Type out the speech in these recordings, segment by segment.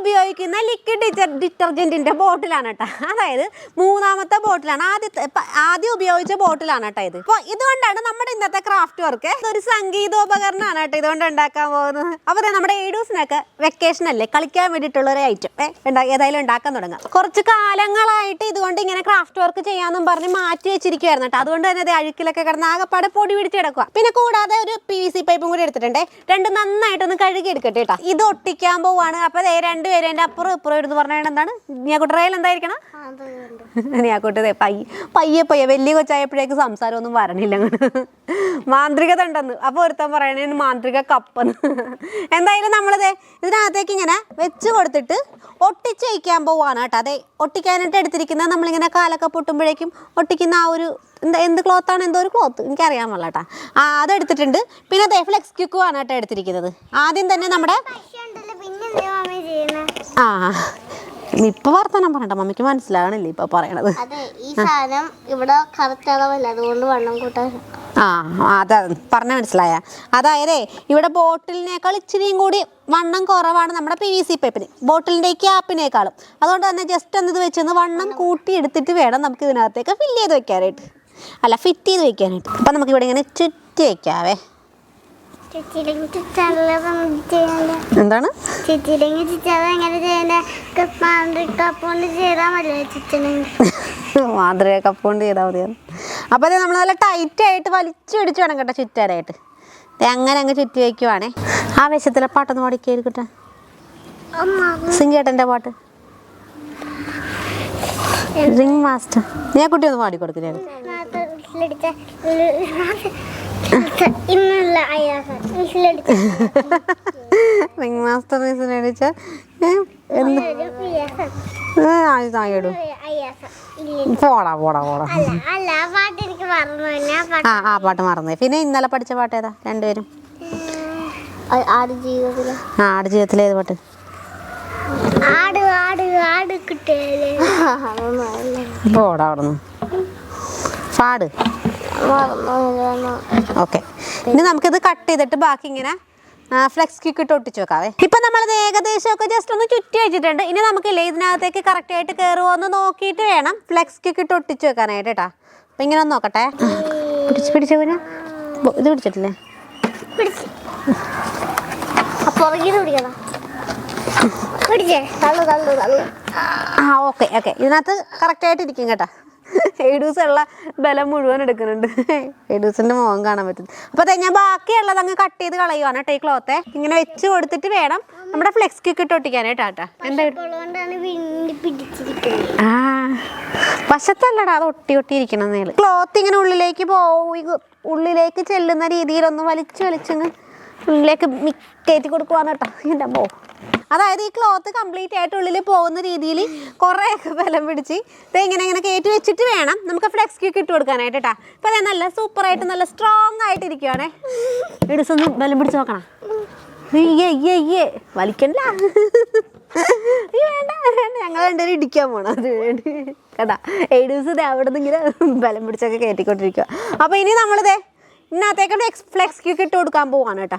ഉപയോഗിക്കുന്ന ലിക്വിഡ് ഡിറ്റർ ഡിറ്റർജന്റിന്റെ ബോട്ടിലാണ് കേട്ടോ അതായത് മൂന്നാമത്തെ ബോട്ടിലാണ് ആദ്യത്തെ ആദ്യം ഉപയോഗിച്ച ബോട്ടിലാണ് കേട്ടോ ഇത്. അപ്പോൾ ഇതുകൊണ്ടാണ് നമ്മുടെ ഇന്നത്തെ ക്രാഫ്റ്റ് വർക്ക് ഒരു സംഗീതോപകരണമാണ് കേട്ടോ ഇതുകൊണ്ട് ഉണ്ടാക്കാൻ പോകുന്നത്. അപ്പോൾ നമ്മുടെ ഏഡൂസിനൊക്കെ വെക്കേഷൻ അല്ലേ? കളിക്കാൻ വേണ്ടിയിട്ടുള്ള ഒരു ഐറ്റം ഏതായാലും ഉണ്ടാക്കാൻ തുടങ്ങാം. കുറച്ച് കാലങ്ങളായിട്ട് ഇതുകൊണ്ട് ഇങ്ങനെ ക്രാഫ്റ്റ് വർക്ക് ചെയ്യാമെന്നും പറഞ്ഞ് മാറ്റി വെച്ചിരിക്കുവായിരുന്നു കേട്ടോ അതുകൊണ്ട് തന്നെ അത് അഴുക്കിലൊക്കെ കിടന്ന് ആകെപ്പാടെ പൊടി പിടിച്ച് കിടക്കുക പിന്നെ കൂടാതെ ഒരു പി സി പൈപ്പും കൂടി എടുത്തിട്ടുണ്ട്. രണ്ട് നന്നായിട്ടൊന്ന് കഴുകി എടുക്കട്ടെ കേട്ടോ ഇത് ഒട്ടിക്കാൻ പോവാണ്. അപ്പോൾ ദേ രണ്ടുപേരും എന്റെ അപ്പുറം ഇപ്പുറം എടുത്ത് പറഞ്ഞാൽ എന്താണ്? ഞാക്കുട്ടറയിൽ എന്തായിരിക്കണം? ഞാക്കോട്ട് ദേ പയ്യെ പയ്യെ പയ്യെ വലിയ കൊച്ചായപ്പോഴേക്ക് സംസാരമൊന്നും വരണില്ല അങ്ങോട്ട് മാന്ത്രികത ഉണ്ടെന്ന് അപ്പോൾ ഒരുത്തൻ പറയണേ മാന്ത്രിക കപ്പെന്ന്. എന്തായാലും നമ്മളിത് ഇതിനകത്തേക്ക് ഇങ്ങനെ വെച്ച് കൊടുത്തിട്ട് ഒട്ടിച്ച് വയ്ക്കാൻ പോവാണ് കേട്ടോ. അതെ ഒട്ടിക്കാനായിട്ട് എടുത്തിരിക്കുന്നത് നമ്മളിങ്ങനെ കാലൊക്കെ പൊട്ടുമ്പോഴേക്കും ഒട്ടിക്കുന്ന ആ ഒരു എന്താ എന്ത് ക്ലോത്താണ് എന്തോ ഒരു ക്ലോത്ത് എനിക്കറിയാൻ പാടില്ല കേട്ടോ. ആ അതെടുത്തിട്ടുണ്ട്. പിന്നെ അതെ ഫ്ലെക്സ് ക്യൂക്കുവാണ് കേട്ടോ എടുത്തിരിക്കുന്നത്. ആദ്യം തന്നെ നമ്മുടെ ആ. ഇപ്പൊ വർത്തമാനം പറയണ്ട. മമ്മിക്ക് മനസ്സിലാകണില്ല ഇപ്പൊ പറയണത്? ഇവിടെ അതുകൊണ്ട് വണ്ണം കൂട്ടാൻ ആ അതാ പറഞ്ഞ മനസ്സിലായ. അതായത് ഇവിടെ ബോട്ടിലിനേക്കാൾ ഇച്ചിരിയും കൂടി വണ്ണം കുറവാണ് നമ്മുടെ പി വി സി പൈപ്പിന് ബോട്ടിലിന്റെ ക്യാപ്പിനേക്കാളും അതുകൊണ്ട് തന്നെ ജസ്റ്റ് ഒന്ന് ഇത് വെച്ചൊന്ന് വണ്ണം കൂട്ടി എടുത്തിട്ട് വേണം നമുക്ക് ഇതിനകത്തേക്ക് ഫില്ല് ചെയ്ത് വെക്കാനായിട്ട്. അല്ല ഫിറ്റ് ചെയ്ത് വെക്കാനായിട്ട്. അപ്പം നമുക്ക് ഇവിടെ ഇങ്ങനെ ചുറ്റി വെക്കാവേ. ചുറ്റണെങ്കിൽ മാതൃക കപ്പ് കൊണ്ട് ചെയ്താൽ മതിയാണ് അപ്പോൾ അത് നമ്മൾ നല്ല ടൈറ്റ് ആയിട്ട് വലിച്ചു പിടിച്ച് വേണം കേട്ടോ ചുറ്റാനായിട്ട്. അങ്ങനെ അങ്ങ് ചുറ്റി വയ്ക്കുവാണേ ആവേശത്തിലെ പാട്ടൊന്ന് പാടിക്കേരി കിട്ടാ അമ്മ സിംഗേട്ടന്റെ പാട്ട്. റിംഗ് മാസ്റ്റർ ഞാൻ കുട്ടി ഒന്ന് പാടിക്കൊടുക്കില്ലേ ഇന്നുള്ള റിംഗ് മാസ്റ്റർ എന്ത്? ആയിടും പോടാ പോടാ പോടാ. ആ ആ പാട്ട് മറന്നേ പിന്നെ ഇന്നലെ പഠിച്ച പാട്ട് ഏതാ? രണ്ടുപേരും. ആ ആട് ജീവിതത്തിലെ. ഏത് പാട്ട്? പോടാ അവിടുന്ന്. പാട്. ഓക്കെ. ഇനി നമുക്കിത് കട്ട് ചെയ്തിട്ട് ബാക്കി ഇങ്ങനെ ഫ്ലെക്സ് ക്യൂക്ക് ഇട്ട് ഒട്ടിച്ച് വെക്കാവേ. ഇപ്പൊ നമ്മളത് ഏകദേശം ഒക്കെ ജസ്റ്റ് ഒന്ന് ചുറ്റി വെച്ചിട്ടുണ്ട്. ഇനി നമുക്കില്ലേ ഇതിനകത്തേക്ക് കറക്റ്റ് ആയിട്ട് കയറുമോ എന്ന് നോക്കിയിട്ട് വേണം ഫ്ലെക്സ് ക്യൂക്ക് ഇട്ട് ഒട്ടിച്ച് വെക്കാനായിട്ട് കേട്ടാ അപ്പൊ ഇങ്ങനെ ഒന്ന് നോക്കട്ടെ. പിടിച്ച് പിടിച്ച പിന്നെ ഇത് പിടിച്ചിട്ടില്ലേ? ആ ഓക്കെ ഓക്കെ. ഇതിനകത്ത് കറക്റ്റ് ആയിട്ട് ഇരിക്കും കേട്ടാ. ഉള്ള ബലം മുഴുവൻ എടുക്കുന്നുണ്ട്. ഏഡൂസിന്റെ മുഖം കാണാൻ പറ്റും. അപ്പൊ ഞാൻ ബാക്കിയുള്ളത് അങ്ങ് കട്ട് ചെയ്ത് കളയുവാണ് കേട്ടോ ഈ ക്ലോത്തെ ഇങ്ങനെ വെച്ച് കൊടുത്തിട്ട് വേണം നമ്മുടെ ഫ്ലെക്സ് കിക്ക് ഇട്ട് ഒട്ടിക്കാനായിട്ട് കേട്ടാ. എന്താ ആ വശത്തല്ലടാ അത് ഒട്ടി ഒട്ടി ഇരിക്കണം നേൾ ക്ലോത്ത് ഇങ്ങനെ ഉള്ളിലേക്ക് പോയി ഉള്ളിലേക്ക് ചെല്ലുന്ന രീതിയിലൊന്ന് വലിച്ചു വലിച്ചങ്ങ് ഉള്ളിലേക്ക് കയറ്റി കൊടുക്കുവാന്ന് കേട്ടോ എന്റെ അമ്മോ അതായത് ഈ ക്ലോത്ത് കംപ്ലീറ്റ് ആയിട്ട് ഉള്ളിൽ പോകുന്ന രീതിയിൽ കുറേയൊക്കെ ബലം പിടിച്ച് ഇത് ഇങ്ങനെ ഇങ്ങനെ കയറ്റി വെച്ചിട്ട് വേണം നമുക്ക് ഫ്ലെക്സ് കിക്ക് ഇട്ട് കൊടുക്കാനായിട്ട് കേട്ടാ അപ്പം അതെ നല്ല സൂപ്പറായിട്ട് നല്ല സ്ട്രോങ് ആയിട്ട് ഇരിക്കുവാണേ ഇടിസൊന്ന് ബലം പിടിച്ച് നോക്കണം. അയ്യേ അയ്യേ വലിക്കണ്ട. വേണ്ട വേണ്ട. ഞങ്ങൾ രണ്ടുപേരും ഇടിക്കാൻ പോണം. അത് വേണ്ടി. കേട്ടാ ഏഴ് ദിവസം അവിടെ നിന്ന് ഇങ്ങനെ ബലം പിടിച്ചൊക്കെ കയറ്റിക്കൊണ്ടിരിക്കുക അപ്പോൾ ഇനി നമ്മളിതേ ഇന്നത്തേക്ക് ഫ്ലെക്സ് ക്യൂക്ക് ഇട്ട് കൊടുക്കാൻ പോവാണ് കേട്ടോ.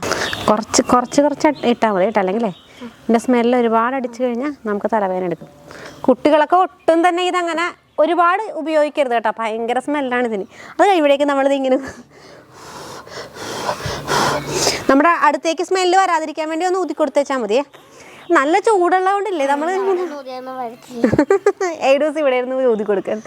കുറച്ച് കുറച്ച് കുറച്ച് ഇട്ടാൽ മതി കേട്ടോ. അല്ലെങ്കിലേ ഇതിന്റെ സ്മെല്ല് ഒരുപാട് അടിച്ചു കഴിഞ്ഞാൽ നമുക്ക് തലവേദന എടുക്കും. കുട്ടികളൊക്കെ ഒട്ടും തന്നെ ഇതങ്ങനെ ഒരുപാട് ഉപയോഗിക്കരുത് കേട്ടോ. ഭയങ്കര സ്മെല്ലാണ് ഇതിന്. അത് കഴിയുമ്പോഴേക്കും നമ്മളിത് ഇങ്ങനെ നമ്മുടെ അടുത്തേക്ക് സ്മെല്ല് വരാതിരിക്കാൻ വേണ്ടി ഒന്ന് ഊതി കൊടുത്തേച്ചാൽ മതിയേ. നല്ല ചൂടുള്ളതുകൊണ്ടില്ലേ നമ്മൾ ഏഡൂസ് ഇവിടെ ഇരുന്ന് ഊതി കൊടുക്കാൻ.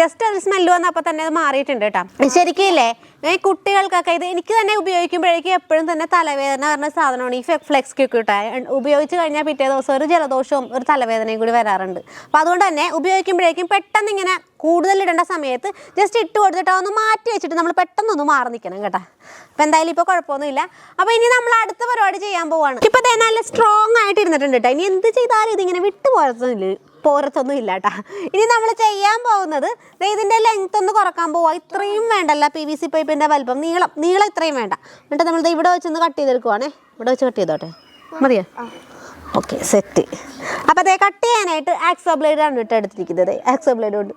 ജസ്റ്റ് അത് സ്മെല്ല് വന്നപ്പോൾ തന്നെ അത് മാറിയിട്ടുണ്ട് കേട്ടോ. ശരിക്കും ഇല്ലേ ഈ കുട്ടികൾക്കൊക്കെ ഇത് എനിക്ക് തന്നെ ഉപയോഗിക്കുമ്പോഴേക്കും എപ്പോഴും തന്നെ തലവേദന പറഞ്ഞ സാധനമാണ് ഈ ഫ്ലെക്സ് ക്യൂക്യൂട്ട ഉപയോഗിച്ച് കഴിഞ്ഞാൽ പിറ്റേ ദിവസം ഒരു ജലദോഷവും ഒരു തലവേദനയും കൂടി വരാറുണ്ട്. അപ്പോൾ അതുകൊണ്ട് തന്നെ ഉപയോഗിക്കുമ്പോഴേക്കും പെട്ടെന്ന് ഇങ്ങനെ കൂടുതൽ ഇടേണ്ട സമയത്ത് ജസ്റ്റ് ഇട്ട് കൊടുത്തിട്ട് ഒന്ന് മാറ്റി വെച്ചിട്ട് നമ്മൾ പെട്ടെന്നൊന്ന് മാറി നിൽക്കണം കേട്ടോ. അപ്പോൾ എന്തായാലും ഇപ്പോൾ കുഴപ്പമൊന്നുമില്ല. അപ്പോൾ ഇനി നമ്മൾ അടുത്ത പരിപാടി ചെയ്യാൻ പോവാണ്. ഇപ്പോൾ തന്നെ നല്ല സ്ട്രോങ് ആയിട്ട് ഇരുന്നിട്ടുണ്ട് കേട്ടോ. ഇനി എന്ത് ചെയ്താലും ഇതിങ്ങനെ വിട്ടു പോരത്തൊന്നും ഇല്ല കേട്ടോ ഇനി നമ്മൾ ചെയ്യാൻ പോകുന്നത് ഇതിന്റെ ലെങ്ത് ഒന്ന് കുറയ്ക്കാൻ പോവാ. ഇത്രയും വേണ്ടല്ല പി വി സി പൈപ്പിന്റെ വലുപ്പം. നീളം നീളം ഇത്രയും വേണ്ട. എന്നിട്ട് നമ്മൾ ഇവിടെ വെച്ചൊന്ന് കട്ട് ചെയ്തെടുക്കുവാണേ. ഇവിടെ വെച്ച് കട്ട് ചെയ്തോട്ടെ. മതിയോ? ഓക്കെ സെറ്റ് അപ്പോൾ അതേ കട്ട് ചെയ്യാനായിട്ട് ആക്സോ ബ്ലേഡ് ആണ് ഇട്ട് എടുത്തിരിക്കുന്നത്. ആക്സോ ബ്ലേഡ് കൊണ്ട്.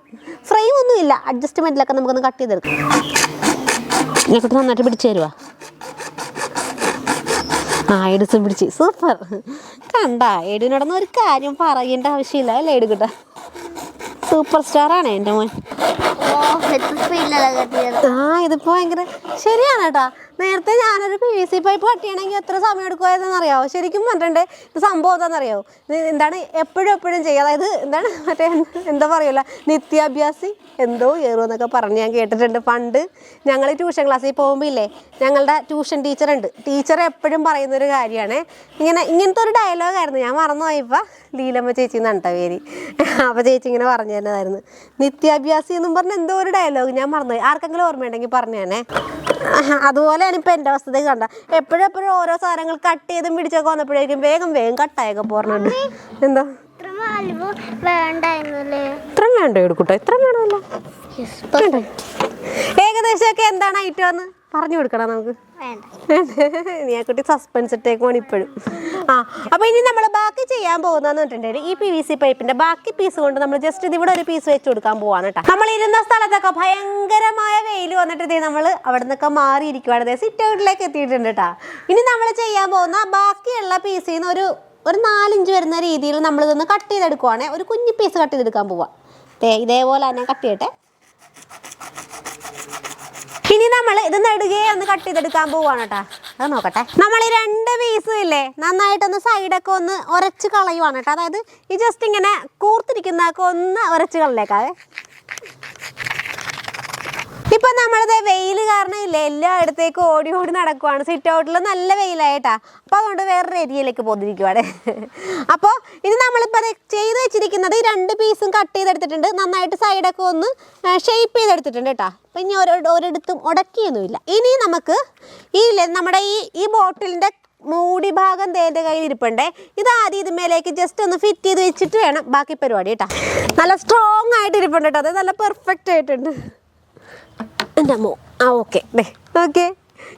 ഫ്രെയിം ഒന്നും ഇല്ല അഡ്ജസ്റ്റ്മെന്റിലൊക്കെ നമുക്കൊന്ന് കട്ട് ചെയ്തെടുക്കാം. നന്നായിട്ട് പിടിച്ചു തരുവാ. ആ എടുത്തും പിടിച്ച്. സൂപ്പർ. കണ്ട എഡിനോടൊന്നും ഒരു കാര്യം പറയേണ്ട ആവശ്യമില്ല അല്ലേ എടുക്കട്ടെ? സൂപ്പർ സ്റ്റാർ ആണ് എന്റെ മോൻ. ആ ഇതിപ്പോ ഭയങ്കര ശരിയാണ് കേട്ടാ നേരത്തെ ഞാനൊരു പി വി സി പൈപ്പ് കട്ടിയണമെങ്കിൽ എത്ര സമയം എടുക്കുമായിരുന്നെന്ന് അറിയാവോ ശരിക്കും പറഞ്ഞിട്ടുണ്ട്. ഇത് സംഭവം എന്താണെന്നറിയാവോ? എന്താണ് എപ്പോഴും എപ്പോഴും ചെയ്യുക അതായത് എന്താണ് മറ്റേ എന്താ പറയില്ല നിത്യാഭ്യാസി എന്തോ കയറും എന്നൊക്കെ പറഞ്ഞ് ഞാൻ കേട്ടിട്ടുണ്ട്. പണ്ട് ഞങ്ങൾ ട്യൂഷൻ ക്ലാസ്സിൽ പോകുമ്പോൾ ഇല്ലേ ഞങ്ങളുടെ ട്യൂഷൻ ടീച്ചറുണ്ട് ടീച്ചർ എപ്പോഴും പറയുന്നൊരു കാര്യമാണ്. ഇങ്ങനെ ഇങ്ങനത്തെ ഒരു ഡയലോഗായിരുന്നു ഞാൻ മറന്നുപോയപ്പോൾ ലീലമ്മ ചേച്ചി എന്നാണ് പേര്. അപ്പോൾ ചേച്ചി ഇങ്ങനെ പറഞ്ഞു തന്നതായിരുന്നു നിത്യാഭ്യാസി എന്നും പറഞ്ഞ എന്തോ ഒരു ഡയലോഗ് ഞാൻ മറന്നുപോയി. ആർക്കെങ്കിലും ഓർമ്മയുണ്ടെങ്കിൽ പറഞ്ഞു തന്നെ അതുപോലെയാണ് ഇപ്പം എന്റെ അവസ്ഥ കണ്ട. എപ്പോഴും ഓരോ സാധനങ്ങൾ കട്ട് ചെയ്തും പിടിച്ചൊക്കെ വന്നപ്പോഴേക്കും വേഗം വേഗം കട്ടായൊക്കെ പോരണുണ്ട്. എന്താ? ഇത്ര വേണ്ടോ എടുക്കൂട്ടോ? ഇത്രയും വേണമല്ലോ? ഏകദേശമൊക്കെ എന്താണ് ഐറ്റം എന്ന് പറഞ്ഞു കൊടുക്കണം നമുക്ക്? നീ ആ കുട്ടി സസ്പെൻസ് ഇട്ടേക്കുവാണ് ഇപ്പോഴും. ആ അപ്പൊ ഇനി നമ്മൾ ബാക്കി ചെയ്യാൻ പോകുന്നതെന്ന് പറഞ്ഞിട്ടുണ്ടെങ്കിൽ ഈ പി വി സി പൈപ്പിന്റെ ബാക്കി പീസ് കൊണ്ട് നമ്മൾ ജസ്റ്റ് ഇത് ഇവിടെ ഒരു പീസ് വെച്ച് കൊടുക്കാൻ പോവാണ് കേട്ടോ. നമ്മൾ ഇരുന്ന സ്ഥലത്തൊക്കെ ഭയങ്കരമായ വെയിൽ വന്നിട്ട് ഇതേ നമ്മൾ അവിടെ നിന്നൊക്കെ മാറിയിരിക്കുവാണ് സിറ്റ് ഔട്ടിലേക്ക് എത്തിയിട്ടുണ്ട് കേട്ടോ. ഇനി നമ്മൾ ചെയ്യാൻ പോകുന്ന ബാക്കിയുള്ള പീസിൽ നിന്ന് ഒരു ഒരു നാലിഞ്ച് വരുന്ന രീതിയിൽ നമ്മൾ ഇതൊന്ന് കട്ട് ചെയ്തെടുക്കുവാണേ. ഒരു കുഞ്ഞു പീസ് കട്ട് ചെയ്തെടുക്കാൻ പോവാം. ഇതേപോലെ തന്നെ കട്ട് ചെയ്യട്ടെ. ഇനി നമ്മൾ ഇത് നടുകയെ ഒന്ന് കട്ട് ചെയ്തെടുക്കാൻ പോവാണ് കേട്ടാ അത് നോക്കട്ടെ. നമ്മൾ ഈ രണ്ട് പീസും ഇല്ലേ? നന്നായിട്ടൊന്ന് സൈഡൊക്കെ ഒന്ന് ഉരച്ച് കളയുവാണ് കേട്ടോ അതായത് ഈ ജസ്റ്റ് ഇങ്ങനെ കൂർത്തിരിക്കുന്നതൊക്കെ ഒന്ന് ഉരച്ച് കളഞ്ഞേക്കാവേ. ഇപ്പൊ നമ്മളിത് വെയിൽ കാരണം ഇല്ല എല്ലായിടത്തേക്കും ഓടി ഓടി നടക്കുവാണ്. സിറ്റ് ഔട്ടിൽ നല്ല വെയിലായിട്ടാ. അപ്പോൾ അതുകൊണ്ട് വേറൊരു ഏരിയയിലേക്ക് പോന്നിരിക്കുവാണ്. അപ്പോൾ ഇത് നമ്മളിപ്പോൾ ചെയ്ത് വെച്ചിരിക്കുന്നത് ഈ രണ്ട് പീസും കട്ട് ചെയ്തെടുത്തിട്ടുണ്ട്. നന്നായിട്ട് സൈഡൊക്കെ ഒന്ന് ഷേപ്പ് ചെയ്തെടുത്തിട്ടുണ്ട് കേട്ടോ. അപ്പം ഇനി ഓരോ ഒരിടത്തും ഉടക്കിയൊന്നുമില്ല ഇനി നമുക്ക് ഈ നമ്മുടെ ഈ ഈ ബോട്ടിലിന്റെ മൂടി ഭാഗം തേന്റെ കയ്യിൽ ഇരിപ്പണ്ടേ. ഇത് ആദ്യം ഇതുമേലേക്ക് ജസ്റ്റ് ഒന്ന് ഫിറ്റ് ചെയ്ത് വെച്ചിട്ട് വേണം ബാക്കി പരിപാടി കേട്ടോ. നല്ല സ്ട്രോങ് ആയിട്ട് ഇരിപ്പുണ്ട് കേട്ടോ. അത് നല്ല പെർഫെക്റ്റ് ആയിട്ടുണ്ട്. എന്റെ അമ്മോ. ആ ഓക്കെ ഓക്കെ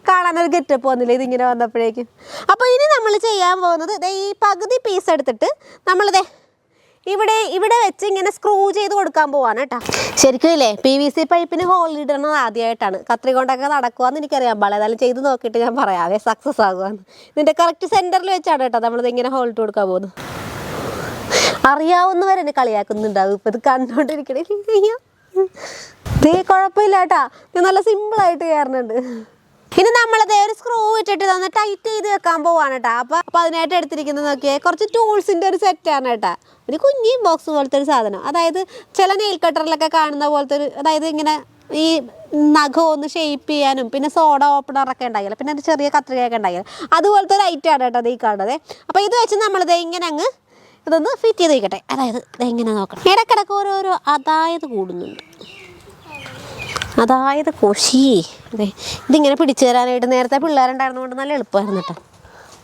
കാണാനൊരു ഗെറ്റപ്പ് വന്നില്ല? ഇതിങ്ങനെ വന്നപ്പോഴേക്കും. അപ്പോൾ ഇനി നമ്മൾ ചെയ്യാൻ പോകുന്നത് ഈ പകുതി പീസ് എടുത്തിട്ട് നമ്മളിതേ ഇവിടെ ഇവിടെ വെച്ച് ഇങ്ങനെ സ്ക്രൂ ചെയ്ത് കൊടുക്കാൻ പോവാണ് കേട്ടോ. ശരിക്കും ഇല്ലേ? പി വി സി പൈപ്പിന് ഹോൾ ഇടുന്നത് ആദ്യമായിട്ടാണ് കത്രി കൊണ്ടൊക്കെ നടക്കുവാന്ന് എനിക്കറിയാൻ പാടില്ല ഏതായാലും ചെയ്ത് നോക്കിയിട്ട് ഞാൻ പറയാം. പറയാവേ സക്സസ് ആകുവാന്ന്. ഇതിന്റെ കറക്റ്റ് സെന്ററിൽ വെച്ചാണ് കേട്ടോ നമ്മളിത് ഇങ്ങനെ ഹോൾ കൊടുക്കാൻ പോകുന്നത്. അറിയാവുന്നവരെന്നെ കളിയാക്കുന്നുണ്ടാവും. ഇപ്പം ഇത് കണ്ടുകൊണ്ടിരിക്കണേ ദേ കുഴപ്പമില്ല കേട്ടാ ഇത് നല്ല സിമ്പിൾ ആയിട്ട് കയറുന്നുണ്ട് ഇനി നമ്മളത് ഒരു സ്ക്രൂ ഇട്ടിട്ട് തന്നെ ടൈറ്റ് ചെയ്ത് വെക്കാൻ പോവാണ് കേട്ടാ അപ്പൊ അപ്പൊ അതിനായിട്ട് എടുത്തിരിക്കുന്നത് നോക്കിയാൽ കുറച്ച് ടൂൾസിന്റെ ഒരു സെറ്റാണ് കേട്ടാ ഒരു കുഞ്ഞി ബോക്സ് പോലത്തെ ഒരു സാധനം. അതായത് ചില നെയിൽ കട്ടറിലൊക്കെ കാണുന്ന പോലത്തെ ഒരു അതായത് ഇങ്ങനെ ഈ നഖം ഒന്ന് ഷേപ്പ് ചെയ്യാനും പിന്നെ സോഡ ഓപ്പണറൊക്കെ ഉണ്ടാകില്ല പിന്നെ ഒരു ചെറിയ കത്രികയൊക്കെ ഉണ്ടാകില്ല അതുപോലത്തെ ഒരു ഐറ്റമാണ് കേട്ടോ ഈ കാണുന്നത്. അപ്പോൾ ഇത് വെച്ച് നമ്മളിത് ഇങ്ങനെ അങ്ങ് ഇതൊന്ന് ഫിറ്റ് ചെയ്ത് വയ്ക്കട്ടെ അതായത് ഇത് എങ്ങനെ നോക്കണം. ഇടക്കിടക്ക് ഓരോരോ അതായത് കൂടുന്നുണ്ട്. അതായത് കൊശി. അതെ ഇതിങ്ങനെ പിടിച്ചു തരാനായിട്ട് നേരത്തെ പിള്ളേരുണ്ടായിരുന്നതുകൊണ്ട് നല്ല എളുപ്പമായിരുന്നു കേട്ടോ.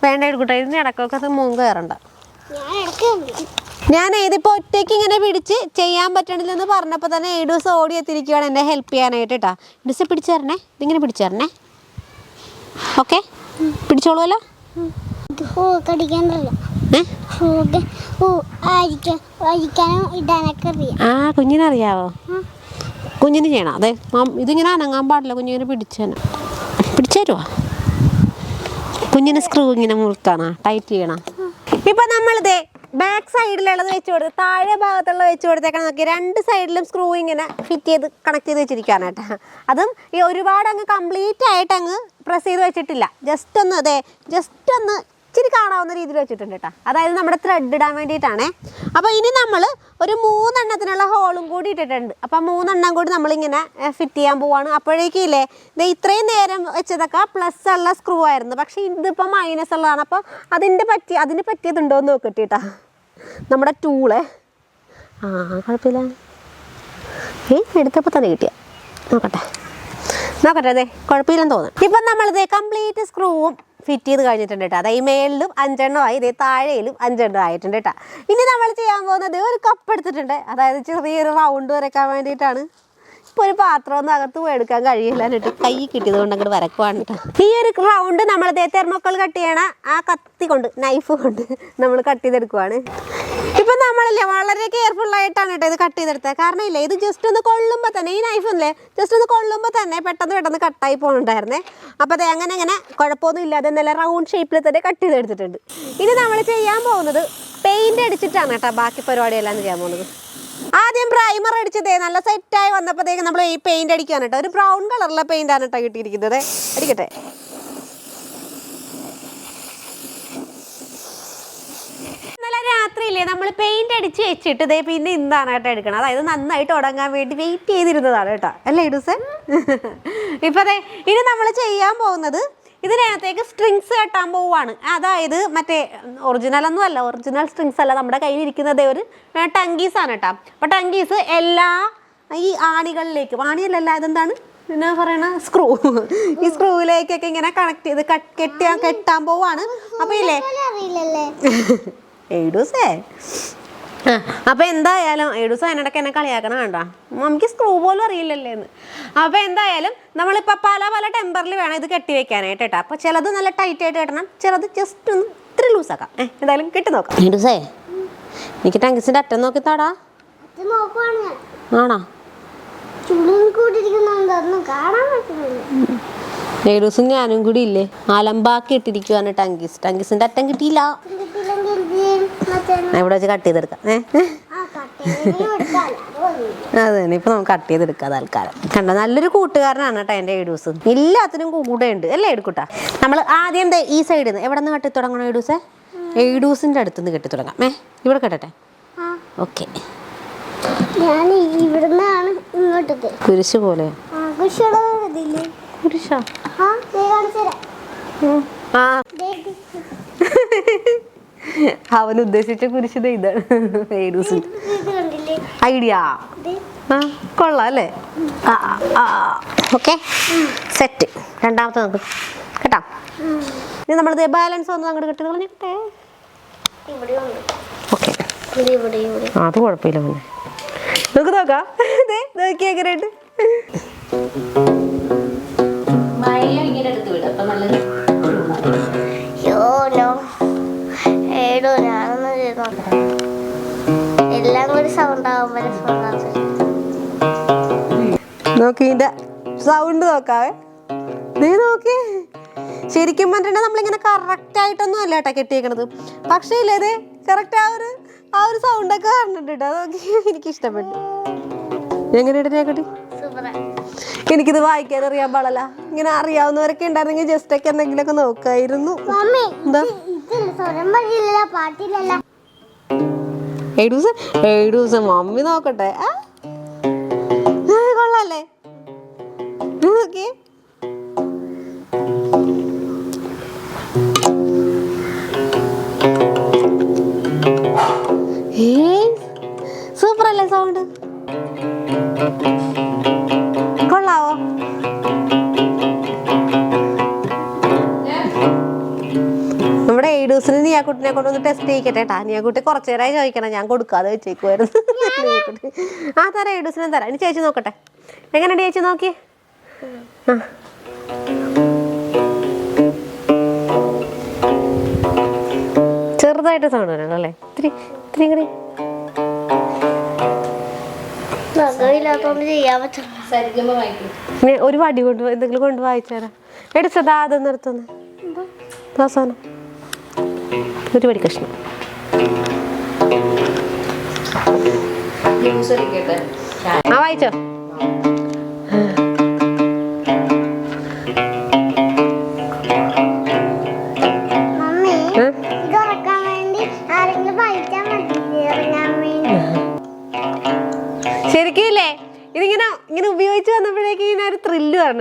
വേണ്ട എടുക്കട്ടെ ഇതിന് ഇടക്കൊക്കെ മൂന്ന് കയറണ്ട. ഞാൻ ഏതിപ്പോൾ ഇതിപ്പോൾ ഒറ്റയ്ക്ക് ഇങ്ങനെ പിടിച്ച് ചെയ്യാൻ പറ്റണില്ലെന്ന് പറഞ്ഞപ്പോൾ തന്നെ ഏഡൂസ് ഓടി എത്തിയിരിക്കുകയാണ് എന്നെ ഹെൽപ്പ് ചെയ്യാനായിട്ട് കേട്ടോ ഡിസ് പിടിച്ചു തരണേ ഇതിങ്ങനെ പിടിച്ചു തരണേ. ഓക്കെ? അറിയാം. ആ കുഞ്ഞിനറിയാവോ? കുഞ്ഞിന് ചെയ്യണം. അതെ. ഇതിങ്ങനെ അനങ്ങാൻ പാടില്ല. കുഞ്ഞിങ്ങനെ പിടിച്ചു പിടിച്ചേരുവാ? പിടിച്ചു കുഞ്ഞിന് സ്ക്രൂ ഇങ്ങനെ മുറുക്കാണോ ടൈറ്റ് ചെയ്യണം. ഇപ്പൊ നമ്മളിതേ ബാക്ക് സൈഡിലുള്ളത് വെച്ച് കൊടുത്ത് താഴെ ഭാഗത്തുള്ള വെച്ച് കൊടുത്തേക്കാൻ നോക്കി രണ്ട് സൈഡിലും സ്ക്രൂ ഇങ്ങനെ ഫിറ്റ് ചെയ്ത് കണക്ട് ചെയ്ത് വെച്ചിരിക്കുകയാണ് കേട്ടോ. അതും ഈ ഒരുപാട് അങ്ങ് കംപ്ലീറ്റ് ആയിട്ട് അങ്ങ് പ്രസ് ചെയ്ത് വെച്ചിട്ടില്ല. ജസ്റ്റ് ഒന്ന് അതെ ജസ്റ്റ് ഒന്ന് ഇച്ചിരി കാണാവുന്ന രീതിയിൽ വെച്ചിട്ടുണ്ട് കേട്ടോ അതായത് നമ്മുടെ ത്രെഡ് ഇടാൻ വേണ്ടിയിട്ടാണേ. അപ്പോൾ ഇനി നമ്മൾ ഒരു മൂന്നെണ്ണത്തിനുള്ള ഹോളും കൂടി ഇട്ടിട്ടുണ്ട്. അപ്പോൾ മൂന്നെണ്ണം കൂടി നമ്മളിങ്ങനെ ഫിറ്റ് ചെയ്യാൻ പോവാണ്. അപ്പോഴേക്കില്ലേ ഇത് ഇത്രയും നേരം വെച്ചതൊക്കെ പ്ലസ് ഉള്ള സ്ക്രൂ ആയിരുന്നു. പക്ഷേ ഇതിപ്പോൾ മൈനസ് ഉള്ളതാണ്. അപ്പോൾ അതിന്റെ പറ്റി അതിന് പറ്റിയതുണ്ടോ എന്ന് നോക്കട്ടെ കേട്ടോ നമ്മുടെ ടൂൾ ആ കുഴപ്പമില്ല. ഏ എടുത്തപ്പോൾ തന്നെ കിട്ടിയ. നോക്കട്ടെ. നോക്കട്ടെ അതെ കുഴപ്പമില്ലെന്ന് തോന്നുന്നു. ഇപ്പം നമ്മളിത് കംപ്ലീറ്റ് സ്ക്രൂവും ഫിറ്റ് ചെയ്ത് കഴിഞ്ഞിട്ടുണ്ട് കേട്ടോ അതായത് മേളിലും അഞ്ചെണ്ണം ആയി ഇതേ താഴെയിലും അഞ്ചെണ്ണം ആയിട്ടുണ്ട് കേട്ടോ ഇനി നമ്മൾ ചെയ്യാൻ പോകുന്നത് ഒരു കപ്പ് എടുത്തിട്ടുണ്ട്. അതായത് ചെറിയൊരു റൗണ്ട് വരയ്ക്കാൻ വേണ്ടിയിട്ടാണ്. ഒരു പാത്രം ഒന്നും അകത്ത് പോയി എടുക്കാൻ കഴിയില്ല കേട്ടോ കൈ കിട്ടിയത് കൊണ്ട് അങ്ങോട്ട് വരക്കുവാണ് കേട്ടോ. ഈ ഒരു റൗണ്ട് നമ്മൾ തെർമോക്കോൾ കട്ട് ചെയ്യണ ആ കത്തി കൊണ്ട് നൈഫ് കൊണ്ട് നമ്മൾ കട്ട് ചെയ്തെടുക്കുവാണ്. ഇപ്പൊ നമ്മളല്ലേ വളരെ കെയർഫുൾ ആയിട്ടാണ് കേട്ടോ ഇത് കട്ട് ചെയ്തെടുത്തത്. കാരണം ഇല്ലേ ഇത് ജസ്റ്റ് ഒന്ന് കൊള്ളുമ്പോൾ തന്നെ ഈ നൈഫ് അല്ലേ ജസ്റ്റ് ഒന്ന് കൊള്ളുമ്പോൾ തന്നെ പെട്ടെന്ന് പെട്ടെന്ന് കട്ടായി പോകുന്നുണ്ടായിരുന്നേ അപ്പോൾ അത് അങ്ങനെ അങ്ങനെ കുഴപ്പമൊന്നും ഇല്ലാതെ നല്ല റൗണ്ട് ഷേപ്പിൽ തന്നെ കട്ട് ചെയ്തെടുത്തിട്ടുണ്ട്. ഇനി നമ്മൾ ചെയ്യാൻ പോകുന്നത് പെയിന്റ് അടിച്ചിട്ടാണ് കേട്ടോ ബാക്കി പരിപാടിയെല്ലാം ചെയ്യാൻ പോകുന്നത്. ആദ്യം പ്രൈമർ അടിച്ചതേ നല്ല സെറ്റായി വന്നപ്പോഴത്തേക്ക് നമ്മൾ ഈ പെയിന്റ് അടിക്കാൻ കേട്ടോ. ഒരു ബ്രൗൺ കളറിലെ പെയിന്റ് ആണ് കേട്ടോ കിട്ടിയിരിക്കുന്നത്. അടിക്കട്ടെ. ഇന്നലെ രാത്രിയില്ലേ നമ്മൾ പെയിന്റ് അടിച്ച് വെച്ചിട്ട് ദേ പിന്നെ ഇന്നാണ് കേട്ടോ എടുക്കണം അതായത് നന്നായിട്ട് ഉടങ്ങാൻ വേണ്ടി വെയിറ്റ് ചെയ്തിരുന്നതാണ് കേട്ടോ. അല്ലേ ഇടുസൻ? ഇപ്പൊ ദേ ഇനി നമ്മൾ ചെയ്യാൻ പോകുന്നത് ഇതിനകത്തേക്ക് സ്ട്രിങ്സ് കെട്ടാൻ പോവുകയാണ് അതായത് മറ്റേ ഒറിജിനൽ ഒന്നും അല്ല ഒറിജിനൽ സ്ട്രിങ്സ് അല്ല നമ്മുടെ കയ്യിൽ ഇരിക്കുന്നതേ ഒരു ടങ്കീസ് ആണ് കേട്ടോ അപ്പോൾ ടങ്കീസ് എല്ലാ ഈ ആണികളിലേക്കും ആണിയല്ലല്ല ഇതെന്താണ്? പിന്നെ പറയണ? സ്ക്രൂ ഈ സ്ക്രൂവിലേക്കൊക്കെ ഇങ്ങനെ കണക്ട് ചെയ്ത് കട്ട് കെട്ടിയാ കെട്ടാൻ പോവാണ്. അപ്പൊ ഇല്ലേ? എഴുസേ അപ്പൊ എന്തായാലും എഴുസ അതിനിടയ്ക്ക് എന്നെ കളിയാക്കണം കണ്ട? നമുക്ക് സ്ക്രൂ പോലും അറിയില്ലല്ലേ എന്ന്. അപ്പൊ എന്തായാലും നമ്മളിപ്പോ പല പല ടെമ്പറിൽ വേണം ഇത് കെട്ടി വെക്കാനായിട്ട് കേട്ടോ. അപ്പൊ ചിലത് നല്ല ടൈറ്റ് ആയിട്ട് കെട്ടണം ചിലത് ജസ്റ്റ് ഒന്ന് ഇത്തിരി ലൂസാക്കാം ഏഹ് എന്തായാലും കെട്ടി നോക്കാം. എഴുസേ എനിക്ക് ടങ്കിസിന്റെ അറ്റം നോക്കി താടാ. ആണോ? എഴുസും ഞാനും കൂടി ഇല്ലേ? അലമ്പാക്കി ഇട്ടിരിക്കുവാണ് ടങ്കീസ്. ടങ്കീസിന്റെ അറ്റം കിട്ടിയില്ല ഇവിടെ വെച്ച് കട്ട് ചെയ്തെടുക്കാം. ഏ? അത്. അതെ ഇപ്പൊ നമുക്ക് കട്ട് ചെയ്തെടുക്കാം തൽക്കാലം കണ്ടോ നല്ലൊരു കൂട്ടുകാരനാണ് കേട്ടോ എന്റെ എഡൂസ് എല്ലാത്തിനും കൂടെ ഉണ്ട് അല്ലേ എടുക്കൂട്ടാ? നമ്മൾ ആദ്യം ഈ സൈഡിൽ നിന്ന് എവിടെ നിന്ന് കെട്ടി തുടങ്ങണം എഡൂസേ ഏഡൂസിന്റെ അടുത്ത് നിന്ന് കെട്ടി തുടങ്ങാം ഏ ഇവിടെ കെട്ടട്ടെ? ഓക്കെ. ഞാൻ ഇവിടുന്നാണ് കുരിശ് പോലെ. കുരിശാ? ആ അവൻ ഉദ്ദേശിച്ച കുരിശിത ദേ ഇതാണ്. എഡൂസിന്റെ ഇത് കണ്ടില്ലേ? ഐഡിയ. കൊള്ളാം അല്ലേ? ഓക്കെ. സെറ്റ്. രണ്ടാമത്തെ നമുക്ക് കേട്ടോ? ഇനി നമ്മളിത് ബാലൻസ് ഒന്ന് അങ്ങോട്ട് കെട്ടി കളഞ്ഞിട്ടെ ഇവിടെ ഉണ്ട് ഓക്കെ. അത് കുഴപ്പമില്ല പിന്നെ നമുക്ക് നോക്കാം. ദേ, നോക്കി എങ്ങനെയുണ്ട്? യോ നോ ഏടോ ഞാനൊന്നും ചെയ്ത് എല്ലാം കൂടി സൗണ്ട് ആവുമ്പോൾ നോക്കി സൗണ്ട് നോക്കാവേ. നീ നോക്കി. ശരിക്കും പറഞ്ഞിട്ടുണ്ടെങ്കിൽ നമ്മളിങ്ങനെ കറക്റ്റ് ആയിട്ടൊന്നും അല്ല കേട്ടോ കെട്ടിയേക്കണത്. പക്ഷേ ഇല്ലേ കറക്റ്റ് ആ ഒരു ആ ഒരു സൗണ്ടൊക്കെ പറഞ്ഞിട്ടുണ്ട് അത് നോക്കി എനിക്ക് ഇഷ്ടപ്പെട്ടു. എങ്ങനെയുണ്ട് കേട്ടി എനിക്കിത് വായിക്കാൻ അറിയാൻ പാടല്ല. ഇങ്ങനെ അറിയാവുന്നവരൊക്കെ ഉണ്ടായിരുന്നെങ്കിൽ ജസ്റ്റ് ഒക്കെ എന്തെങ്കിലും ഒക്കെ നോക്കായിരുന്നു. മമ്മി എന്താ? ഇതില്ല സ്വരം പാടില്ലല്ലോ പാട്ടില്ലല്ലോ. ഏഴ് ദിവസം ഏഴ് ദിവസം മമ്മി നോക്കട്ടെ. ആ? കൊള്ളാല്ലേ? നോക്കിയേ. സൂപ്പർ നീയാക്കുട്ടിനെ കൊണ്ടൊന്ന് ടെസ്റ്റ് ചെയ്യിക്കട്ടെ. കേട്ടാ നീയാക്കുട്ടി കുറച്ചു നേരമായി ചോദിക്കണം. ഞാൻ കൊടുക്കാതെ വെച്ചേക്കുമായിരുന്നു. ആ തരാം എയ്ഡൂസിനും തരാം. ഇനി ചേച്ചി നോക്കട്ടെ. എങ്ങനെയുണ്ട് ചേച്ചി നോക്കി? ആ. ചെറുതായിട്ട് സൗണ്ട് വരണം അല്ലേ? ഇത്തിരി ഇത്തിരി ഇനി ഒരു വടി കൊണ്ട് എന്തെങ്കിലും കൊണ്ട് വായിച്ചു തരാം എടുത്തതാ അത് നിർത്തുന്നു. അവസാനം ഒരു പടി കഷ്ണം ആ വായിച്ചോ.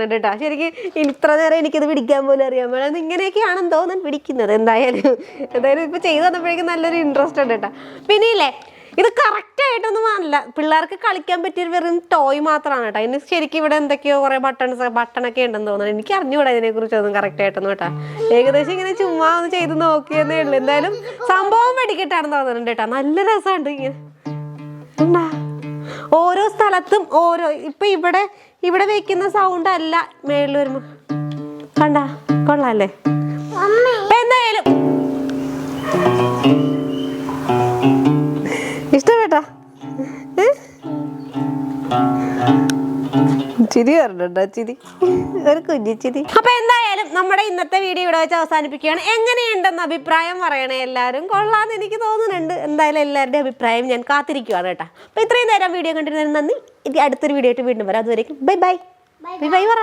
പറഞ്ഞിട്ട് കേട്ടോ ശരിക്കും ഇത്ര നേരം എനിക്കിത് പിടിക്കാൻ പോലും അറിയാൻ പാടില്ല. ഇങ്ങനെയൊക്കെയാണെന്ന് തോന്നുന്നു പിടിക്കുന്നത് എന്തായാലും. എന്തായാലും ഇപ്പൊ ചെയ്തു വന്നപ്പോഴേക്കും നല്ലൊരു ഇൻട്രസ്റ്റ് ഉണ്ട് കേട്ടോ പിന്നെ ഇല്ലേ ഇത് കറക്റ്റ് ആയിട്ടൊന്നും അല്ല പിള്ളേർക്ക് കളിക്കാൻ പറ്റിയ വെറും ടോയ് മാത്രമാണ് കേട്ടോ ഇനി ശരിക്കും ഇവിടെ എന്തൊക്കെയോ കുറെ ബട്ടൺസ് ബട്ടണൊക്കെ ഉണ്ടെന്ന് തോന്നുന്നു. എനിക്ക് അറിഞ്ഞുകൂടാ ഇതിനെ കുറിച്ചൊന്നും കറക്റ്റ് ആയിട്ടൊന്നും കേട്ടോ ഏകദേശം ഇങ്ങനെ ചുമ്മാ ഒന്ന് ചെയ്ത് നോക്കിയെന്നേ ഉള്ളൂ. എന്തായാലും സംഭവം വെടിക്കെട്ടാണെന്ന് തോന്നുന്നുണ്ട് കേട്ടോ നല്ല രസമുണ്ട് ഇങ്ങനെ. ഓരോ സ്ഥലത്തും ഓരോ ഇപ്പൊ ഇവിടെ ഇവിടെ വെക്കുന്ന സൗണ്ട് അല്ല. മേളിൽ വരുമ്പോ. കണ്ട? കൊള്ളാല്ലേ എന്തായാലും ചിരി പറഞ്ഞിട്ടോ ചിരി. ഒരു കുഞ്ഞി ചിരി. അപ്പൊ എന്തായാലും നമ്മുടെ ഇന്നത്തെ വീഡിയോ ഇവിടെ വെച്ച് അവസാനിപ്പിക്കുകയാണ്. എങ്ങനെയുണ്ടെന്ന് അഭിപ്രായം പറയണേ എല്ലാവരും. കൊള്ളാന്ന് എനിക്ക് തോന്നുന്നുണ്ട്. എന്തായാലും എല്ലാവരുടെയും അഭിപ്രായം ഞാൻ കാത്തിരിക്കുവാണ് കേട്ടോ. അപ്പൊ ഇത്രയും നേരം വീഡിയോ കണ്ടിരുന്നതിന് നന്ദി. ഇനി അടുത്തൊരു വീഡിയോ ആയിട്ട് വീണ്ടും വരാം. അതുവരേക്കും ബൈ ബൈ. ബൈ ബൈ പറ.